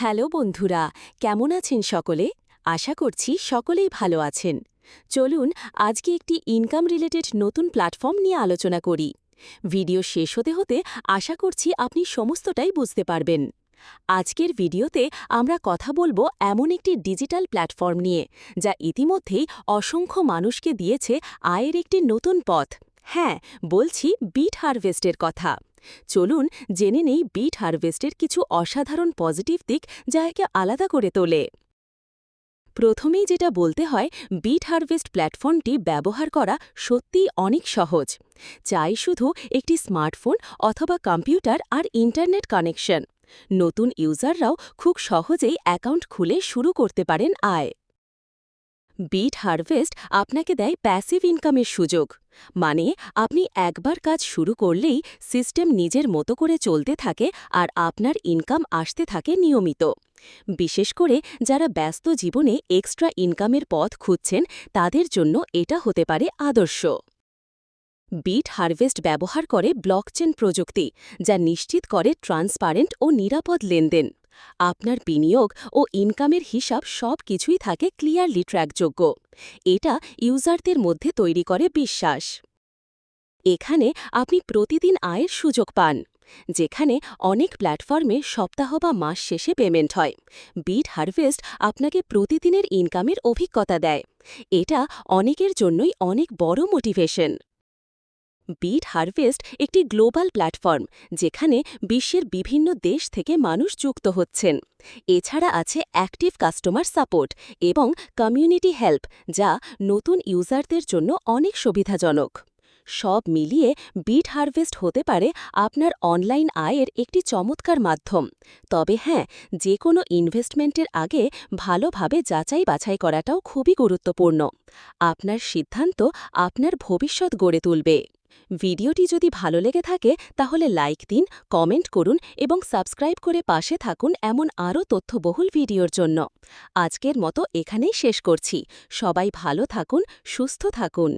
Hello বন্ধুরা, কেমন আছেন সকলে? আশা করছি সকলেই ভালো আছেন। চলুন, আজকে একটি ইনকাম রিলেটেড নতুন প্ল্যাটফর্ম নিয়ে আলোচনা করি। ভিডিও শেষ হতে হতে আশা করছি আপনি সমস্তটাই বুঝতে পারবেন। আজকের ভিডিওতে আমরা কথা বলব এমন একটি ডিজিটাল প্ল্যাটফর্ম নিয়ে, যা ইতিমধ্যেই অসংখ্য মানুষকে দিয়েছে আয়ের একটি নতুন পথ। হ্যাঁ বলছি বিট হারভেস্টের কথা। চলুন জেনে নেই বিট হারভেস্টের কিছু অসাধারণ পজিটিভ দিক যা একে আলাদা করে তোলে। প্রথমেই যেটা বলতে হয়, বিট হারভেস্ট প্ল্যাটফর্মটি ব্যবহার করা সত্যিই অনেক সহজ। চাই শুধু একটি স্মার্টফোন অথবা কম্পিউটার আর ইন্টারনেট কানেকশন। নতুন ইউজাররাও খুব সহজেই অ্যাকাউন্ট খুলে শুরু করতে পারেন আয়। বিট হারভেস্ট আপনাকে দেয় প্যাসিভ ইনকামের সুযোগ। মানে আপনি একবার কাজ শুরু করলেই সিস্টেম নিজের মতো করে চলতে থাকে আর আপনার ইনকাম আসতে থাকে নিয়মিত। বিশেষ করে যারা ব্যস্ত জীবনে এক্সট্রা ইনকামের পথ খুঁজছেন, তাদের জন্য এটা হতে পারে আদর্শ। বিট হারভেস্ট ব্যবহার করে ব্লকচেন প্রযুক্তি, যা নিশ্চিত করে ট্রান্সপারেন্ট ও নিরাপদ লেনদেন। আপনার বিনিয়োগ ও ইনকামের হিসাব সব কিছুই থাকে ক্লিয়ারলি ট্র্যাকযোগ্য। এটা ইউজারদের মধ্যে তৈরি করে বিশ্বাস। এখানে আপনি প্রতিদিন আয়ের সুযোগ পান, যেখানে অনেক প্ল্যাটফর্মে সপ্তাহ বা মাস শেষে পেমেন্ট হয়। বিট হারভেস্ট আপনাকে প্রতিদিনের ইনকামের অভিজ্ঞতা দেয়। এটা অনেকের জন্যই অনেক বড় মোটিভেশন। বিট হারভেস্ট একটি গ্লোবাল প্ল্যাটফর্ম, যেখানে বিশ্বের বিভিন্ন দেশ থেকে মানুষ যুক্ত হচ্ছেন। এছাড়া আছে অ্যাক্টিভ কাস্টমার সাপোর্ট এবং কমিউনিটি হেল্প, যা নতুন ইউজারদের জন্য অনেক সুবিধাজনক। সব মিলিয়ে বিট হারভেস্ট হতে পারে আপনার অনলাইন আয়ের একটি চমৎকার মাধ্যম। তবে হ্যাঁ যে কোনো ইনভেস্টমেন্টের আগে ভালোভাবে যাচাই বাছাই করাটাও খুবই গুরুত্বপূর্ণ। আপনার সিদ্ধান্ত আপনার ভবিষ্যৎ গড়ে তুলবে। ভিডিওটি যদি ভালো লেগে থাকে, তাহলে লাইক দিন, কমেন্ট করুন এবং সাবস্ক্রাইব করে পাশে থাকুন এমন আরও তথ্যবহুল ভিডিওর জন্য। আজকের মতো এখানেই শেষ করছি। সবাই ভালো থাকুন, সুস্থ থাকুন।